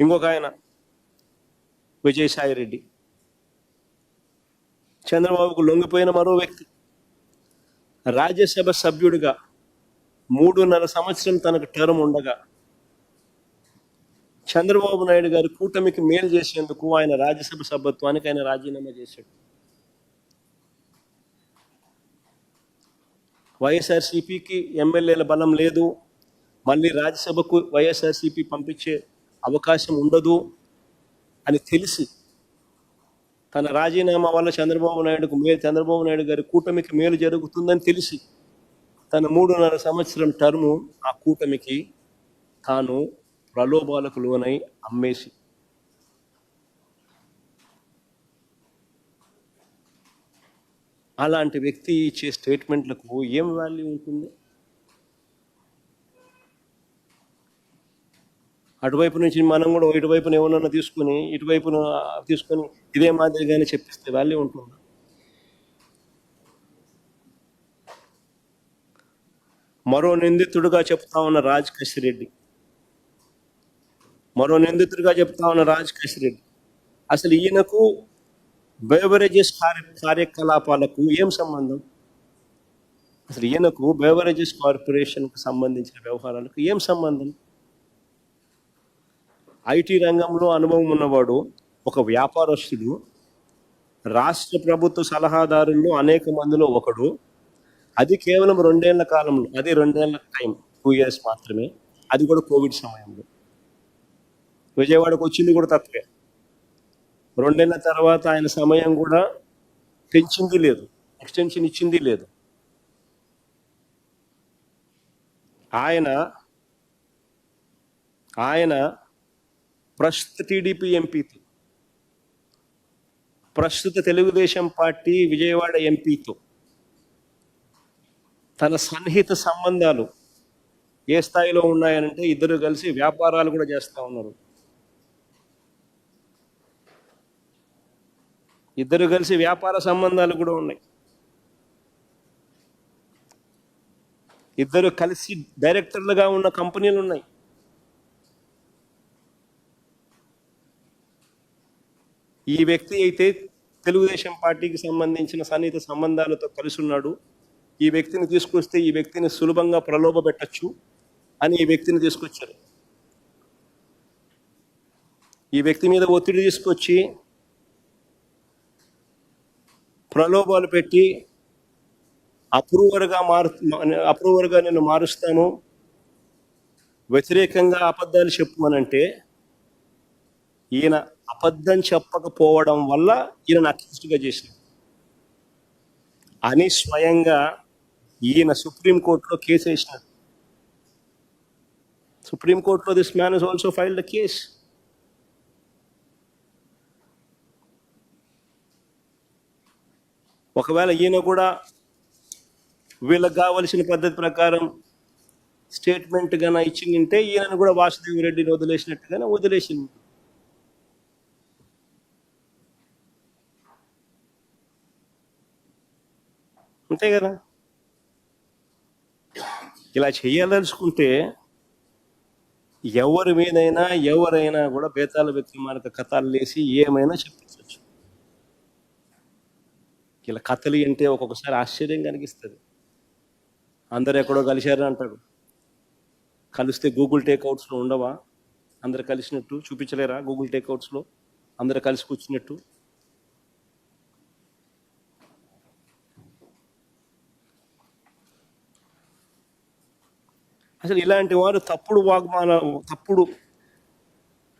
ఇంకొక ఆయన విజయసాయి రెడ్డి చంద్రబాబుకు లొంగిపోయిన మరో వ్యక్తి. రాజ్యసభ సభ్యుడిగా మూడున్నర సంవత్సరం తనకు టర్మ్ ఉండగా చంద్రబాబు నాయుడు గారి కూటమికి మేలు చేసేందుకు ఆయన రాజ్యసభ సభ్యత్వానికి ఆయన రాజీనామా చేశాడు. వైఎస్ఆర్సీపీకి ఎమ్మెల్యేల బలం లేదు. మళ్ళీ రాజ్యసభకు వైఎస్ఆర్సీపీ పంపించే అవకాశం ఉండదు అని తెలిసి తన రాజీనామా వల్ల చంద్రబాబు నాయుడుకు మేలు చంద్రబాబు నాయుడు గారి కూటమికి మేలు జరుగుతుందని తెలిసి తన మూడున్నర సంవత్సరం టర్ము ఆ కూటమికి తాను ప్రలోభాలకు లోనై అమ్మేసి అలాంటి వ్యక్తి ఇచ్చే స్టేట్మెంట్లకు ఏం వాల్యూ ఉంటుంది? అటువైపు నుంచి మనం కూడా ఇటువైపున ఏమన్నా తీసుకుని ఇటువైపున తీసుకొని ఇదే మాదిరిగానే చెప్పిస్తే వాల్యూ ఉంటుంది? మరో నిందితుడుగా చెప్తా ఉన్న రాజ్ కసిరెడ్డి మరో నిందితుడిగా చెప్తా ఉన్న రాజ్ కసిరెడ్డి అసలు ఈయనకు బేవరేజెస్ కార్య కార్యకలాపాలకు ఏం సంబంధం? అసలు ఈయనకు బేవరేజెస్ కార్పొరేషన్కు సంబంధించిన వ్యవహారాలకు ఏం సంబంధం? ఐటీ రంగంలో అనుభవం ఉన్నవాడు ఒక వ్యాపారస్తుడు రాష్ట్ర ప్రభుత్వ సలహాదారుల్లో అనేక మందిలో ఒకడు. అది కేవలం రెండేళ్ళ కాలంలో అది రెండేళ్ళ టైం టూ ఇయర్స్ మాత్రమే. అది కూడా కోవిడ్ సమయంలో. విజయవాడకు వచ్చింది కూడా తప్పే. రెండేళ్ళ తర్వాత ఆయన సమయం కూడా పెంచింది లేదు ఎక్స్టెన్షన్ ఇచ్చింది లేదు. ఆయన ఆయన ప్రస్తుత టీడీపీ ఎంపీతో ప్రస్తుత తెలుగుదేశం పార్టీ విజయవాడ ఎంపీతో తన సన్నిహిత సంబంధాలు ఏ స్థాయిలో ఉన్నాయనంటే ఇద్దరు కలిసి వ్యాపారాలు కూడా చేస్తూ ఉన్నారు. ఇద్దరు కలిసి వ్యాపార సంబంధాలు కూడా ఉన్నాయి. ఇద్దరు కలిసి డైరెక్టర్లుగా ఉన్న కంపెనీలు ఉన్నాయి. ఈ వ్యక్తి అయితే తెలుగుదేశం పార్టీకి సంబంధించిన సన్నిహిత సంబంధాలతో కలిసి ఉన్నాడు. ఈ వ్యక్తిని తీసుకొస్తే ఈ వ్యక్తిని సులభంగా ప్రలోభ పెట్టచ్చు అని ఈ వ్యక్తిని తీసుకొచ్చారు. ఈ వ్యక్తి మీద ఒత్తిడి తీసుకొచ్చి ప్రలోభాలు పెట్టి అప్రూవర్గా మారు అప్రూవర్గా నేను మారుస్తాను వ్యతిరేకంగా అబద్ధాలు చెప్పు అనంటే ఈయన అబద్ధం చెప్పకపోవడం వల్ల ఈయన అక్యూస్డ్గా చేసిన అని స్వయంగా ఈయన సుప్రీంకోర్టులో కేసు వేసినాడు. సుప్రీంకోర్టులో this man is also filed the case. ఒకవేళ ఈయన కూడా వీళ్ళకి కావలసిన పద్ధతి ప్రకారం స్టేట్మెంట్ గాన ఇచ్చిందంటే ఈయనను కూడా వాసుదేవి రెడ్డిని వదిలేసినట్టుగానే వదిలేసింది. అంతే కదా? ఇలా చేయాలనుకుంటే ఎవరి మీదైనా ఎవరైనా కూడా బేతాల వ్యక్తి మనకు కథలు లేసి ఏమైనా చెప్పించవచ్చు ఇలా కథలు అంటే ఒక్కొక్కసారి ఆశ్చర్యం కనిపిస్తుంది అందరు ఎక్కడో కలిశారు అంటాడు కలిస్తే గూగుల్ టేక్అవుట్స్లో ఉండవా? అందరు కలిసినట్టు? చూపించలేరా గూగుల్ టేక్అవుట్స్లో? అందరు కలిసి కూర్చున్నట్టు? అసలు ఇలాంటి వారు తప్పుడు వాగ్మాన తప్పుడు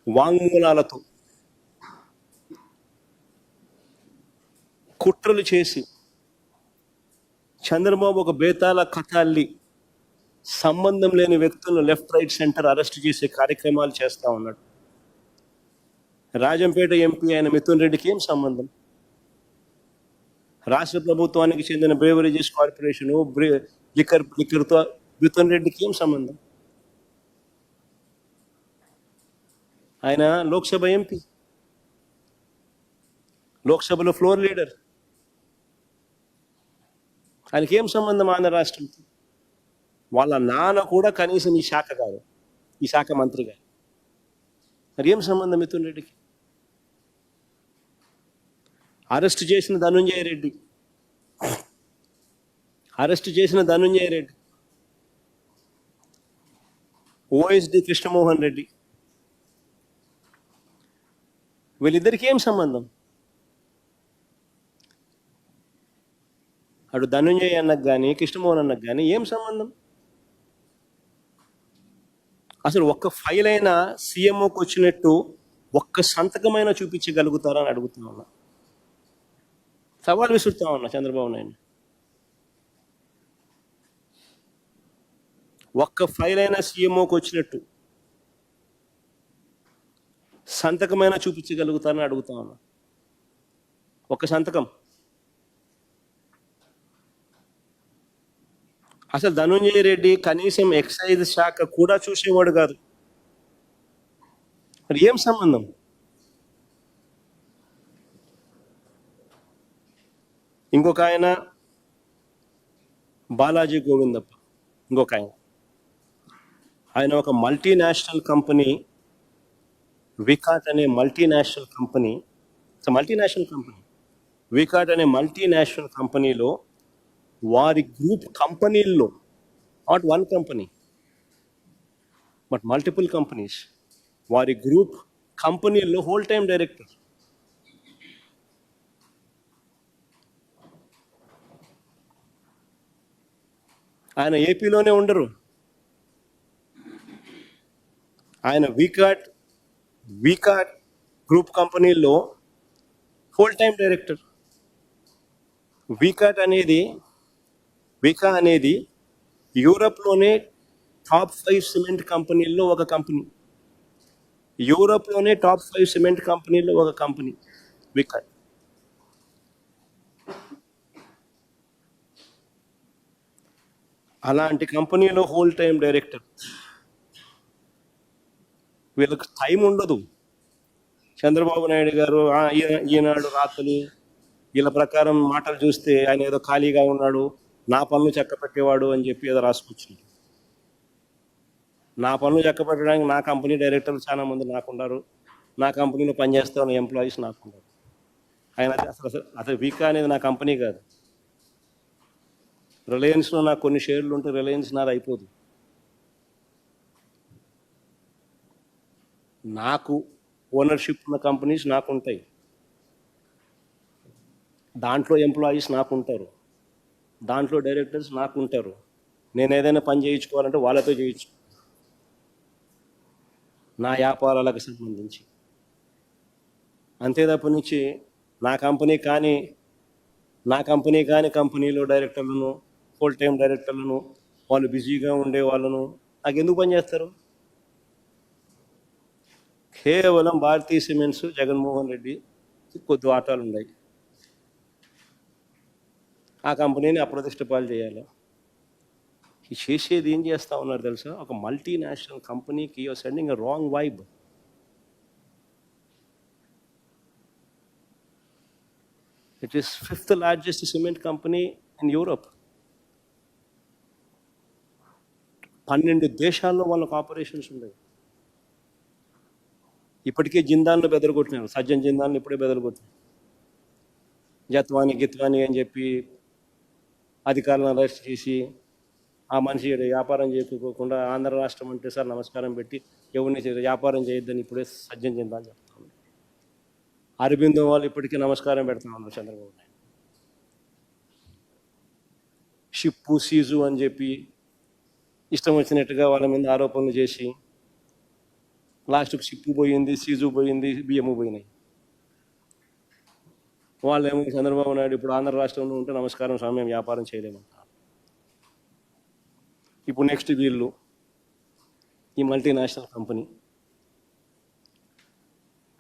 వాంగ్మూలాలతో కుట్రలు చేసి చంద్రబాబు ఒక బేతాల కథల్లి సంబంధం లేని వ్యక్తులను లెఫ్ట్ రైట్ సెంటర్ అరెస్ట్ చేసే కార్యక్రమాలు చేస్తా ఉన్నాడు. రాజంపేట ఎంపీ అయిన మిథున్ రెడ్డికి ఏం సంబంధం? రాష్ట్ర ప్రభుత్వానికి చెందిన బ్రేవరేజెస్ కార్పొరేషన్ బ్రే లిక్కర్ లిక్కర్తో మిథున్ రెడ్డికి ఏం సంబంధం? ఆయన లోక్సభ ఎంపీ. లోక్సభలో ఫ్లోర్ లీడర్. ఆయనకి ఏం సంబంధం ఆంధ్ర రాష్ట్రంతో వాళ్ళ నాన్న కూడా కనీసం ఈ శాఖ కాదు. ఈ శాఖ మంత్రి గారు. మరి ఏం సంబంధం మిథున్ రెడ్డికి? అరెస్ట్ చేసిన ధనుంజయ రెడ్డి. అరెస్ట్ చేసిన ధనుంజయ రెడ్డి. ఓఎస్డి కృష్ణమోహన్ రెడ్డి. వీళ్ళిద్దరికి ఏం సంబంధం? అటు ధనుంజయ్ అన్నకు కానీ కృష్ణమోహన్ అన్నకు కానీ ఏం సంబంధం? అసలు ఒక్క ఫైల్ అయినా సీఎంఓకి వచ్చినట్టు ఒక్క సంతకమైనా చూపించగలుగుతారా అని అడుగుతా ఉన్నా. సవాల్ విసురుతా ఉన్నా చంద్రబాబు నాయుడు. ఒక్క ఫైల్ అయినా సీఎంఓకి వచ్చినట్టు. సంతకమైనా చూపించగలుగుతారని అడుగుతా ఉన్నా. ఒక్క సంతకం. అసలు ధనుంజయ రెడ్డి కనీసం ఎక్సైజ్ శాఖ కూడా చూసేవాడు కాదు. మరి ఏం సంబంధం? ఇంకొక ఆయన బాలాజీ గోవిందప్ప. ఇంకొక ఆయన. ఆయన ఒక మల్టీనేషనల్ కంపెనీ వికాట్ అనే multinational company multinational company Vicat అనే మల్టీనేషనల్ కంపెనీలో వారి గ్రూప్ కంపెనీల్లో not one company but multiple companies వారి గ్రూప్ కంపెనీల్లో హోల్ టైమ్ డైరెక్టర్ ఆయన ఏపీలోనే ఉండరు. ఆయన వీకాట్ వీకాట్ గ్రూప్ కంపెనీల్లో ఫుల్ టైం డైరెక్టర్ వీకాట్ అనేది వికా అనేది యూరప్లోనే టాప్ ఫైవ్ సిమెంట్ కంపెనీల్లో ఒక కంపెనీ యూరప్లోనే టాప్ ఫైవ్ సిమెంట్ కంపెనీల్లో ఒక కంపెనీ వికాట్ అలాంటి కంపెనీలో హోల్ టైం డైరెక్టర్ వీళ్ళకి టైం ఉండదు. చంద్రబాబు నాయుడు గారు ఈనాడు రాత్రులు వీళ్ళ ప్రకారం మాటలు చూస్తే ఆయన ఏదో ఖాళీగా ఉన్నాడు నా పనులు చెక్క పెట్టేవాడు అని చెప్పి ఏదో రాసుకొచ్చింది. నా పనులు చెక్క పెట్టడానికి నా కంపెనీ డైరెక్టర్లు చాలా మంది నాకున్నారు నా కంపెనీలో పనిచేస్తా ఉన్న ఎంప్లాయీస్ నాకున్నారు ఆయన అసలు అసలు అసలు వీకా అనేది నా కంపెనీ కాదు. రిలయన్స్లో నాకు కొన్ని షేర్లు ఉంటే రిలయన్స్ నాది అయిపోదు. నాకు ఓనర్షిప్ ఉన్న కంపెనీస్ నాకు ఉంటాయి దాంట్లో ఎంప్లాయీస్ నాకు ఉంటారు దాంట్లో డైరెక్టర్స్ నాకు ఉంటారు నేను ఏదైనా పని చేయించుకోవాలంటే వాళ్ళతో చేయించు. నా వ్యాపారాలకు సంబంధించి. అంతే తప్ప నుంచి నా కంపెనీ కానీ నా కంపెనీ కానీ కంపెనీలో డైరెక్టర్లను ఫుల్ టైం డైరెక్టర్లను వాళ్ళు బిజీగా ఉండే వాళ్ళను నాకు ఎందుకు పనిచేస్తారు కేవలం భారతీయ సిమెంట్స్ జగన్మోహన్ రెడ్డి కొద్ది వాటాలు ఉన్నాయి. ఆ కంపెనీని అప్రతిష్ట పాలు చేయాలి. ఈ చేసేది ఏం చేస్తా ఉన్నారు తెలుసా? ఒక మల్టీనేషనల్ కంపెనీకి you're sending wrong vibe it is fifth largest cement company in Europe పన్నెండు దేశాల్లో వాళ్ళకు ఆపరేషన్స్ ఉన్నాయి. ఇప్పటికే జిందాన్లు బెదరగొట్టినారు సజ్జన్ జిందాలను ఇప్పుడే బెదరగొట్టినారు జత్వాని గిత్వాని అని చెప్పి అధికారులను అరెస్ట్ చేసి ఆ మనిషి వ్యాపారం చేసుకోకుండా ఆంధ్ర రాష్ట్రం అంటే సార్ నమస్కారం పెట్టి ఎవరిని వ్యాపారం చేయొద్దని ఇప్పుడే సజ్జన్ జిందాన్ చెప్తా. ఉన్నారు అరబిందో వాళ్ళు ఇప్పటికీ నమస్కారం పెడతా ఉన్నారు చంద్రబాబు నాయుడు. షిప్పు సీజు అని చెప్పి ఇష్టం వచ్చినట్టుగా వాళ్ళ మీద ఆరోపణలు చేసి లాస్ట్కి చిప్పు పోయింది సీజు పోయింది బియ్యము పోయినాయి. వాళ్ళేమో చంద్రబాబు నాయుడు ఇప్పుడు ఆంధ్ర రాష్ట్రంలో ఉంటే నమస్కారం స్వామి వ్యాపారం చేయలేమంటారు ఇప్పుడు నెక్స్ట్ వీళ్ళు ఈ మల్టీనేషనల్ కంపెనీ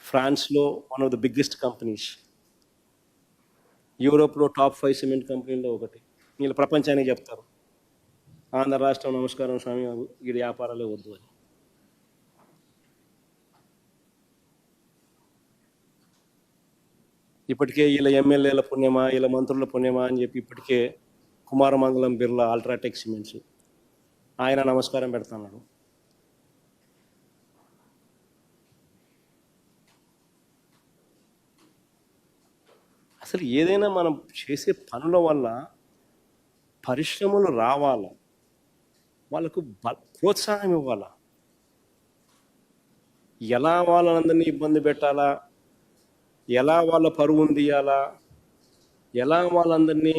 ఫ్రాన్స్లో one of the biggest companies యూరోప్లో టాప్ ఫైవ్ సిమెంట్ కంపెనీల్లో ఒకటి. వీళ్ళు ప్రపంచానికి చెప్తారు ఆంధ్ర రాష్ట్రం నమస్కారం స్వామి ఈ వ్యాపారాలే వద్దు అని. ఇప్పటికే వీళ్ళ ఎమ్మెల్యేల పుణ్యమా వీళ్ళ మంత్రుల పుణ్యమా అని చెప్పి ఇప్పటికే కుమారమంగళం బిర్లా అల్ట్రాటెక్ సిమెంట్స్. ఆయన నమస్కారం పెడతాను అసలు ఏదైనా మనం చేసే పనుల వల్ల పరిశ్రమలు రావాలా? వాళ్ళకు బ ప్రోత్సాహం ఇవ్వాలా? ఎలా వాళ్ళందరినీ ఇబ్బంది పెట్టాలా? ఎలా వాళ్ళ పరువును తీయాలా ఎలా వాళ్ళందరినీ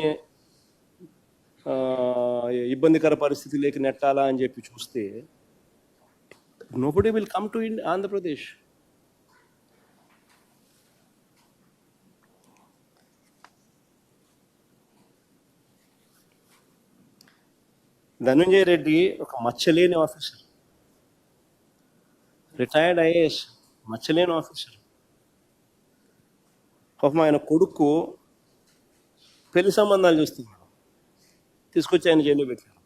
ఇబ్బందికర ఇబ్బందికర పరిస్థితిలోకి నెట్టాలా అని చెప్పి చూస్తే nobody will come to in Andhra Pradesh Dhananjaya Reddy ఒక మచ్చలేని ఆఫీసర్. రిటైర్డ్ ఐఏఎస్ మచ్చలేని ఆఫీసర్. పాపం ఆయన కొడుకు పెళ్ళి సంబంధాలు చూస్తున్నాడు. తీసుకొచ్చి ఆయన జైల్లో పెట్టాడు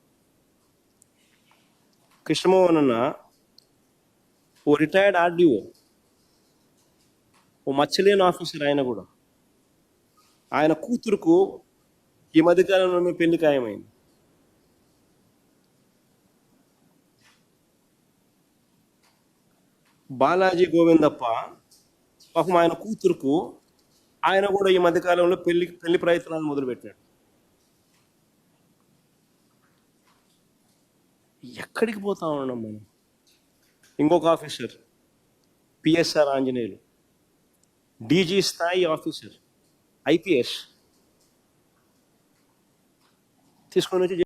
కృష్ణమోహన్ అన్న ఓ రిటైర్డ్ ఆర్డీఓ ఓ మచ్చలేని ఆఫీసర్ ఆయన కూడా. ఆయన కూతురుకు ఈ మధ్యకాలంలోనే పెళ్ళి ఖాయమైంది. బాలాజీ గోవిందప్ప పాపం ఆయన కూతురుకు ఆయన కూడా ఈ మధ్యకాలంలో పెళ్ళి పెళ్ళి ప్రయత్నాలు మొదలుపెట్టాడు. ఎక్కడికి పోతా ఉన్నాం మనం? ఇంకొక ఆఫీసర్ పిఎస్ఆర్ ఆంజనేయులు. డీజీ స్థాయి ఆఫీసర్ ఐపీఎస్ తీసుకొని వచ్చి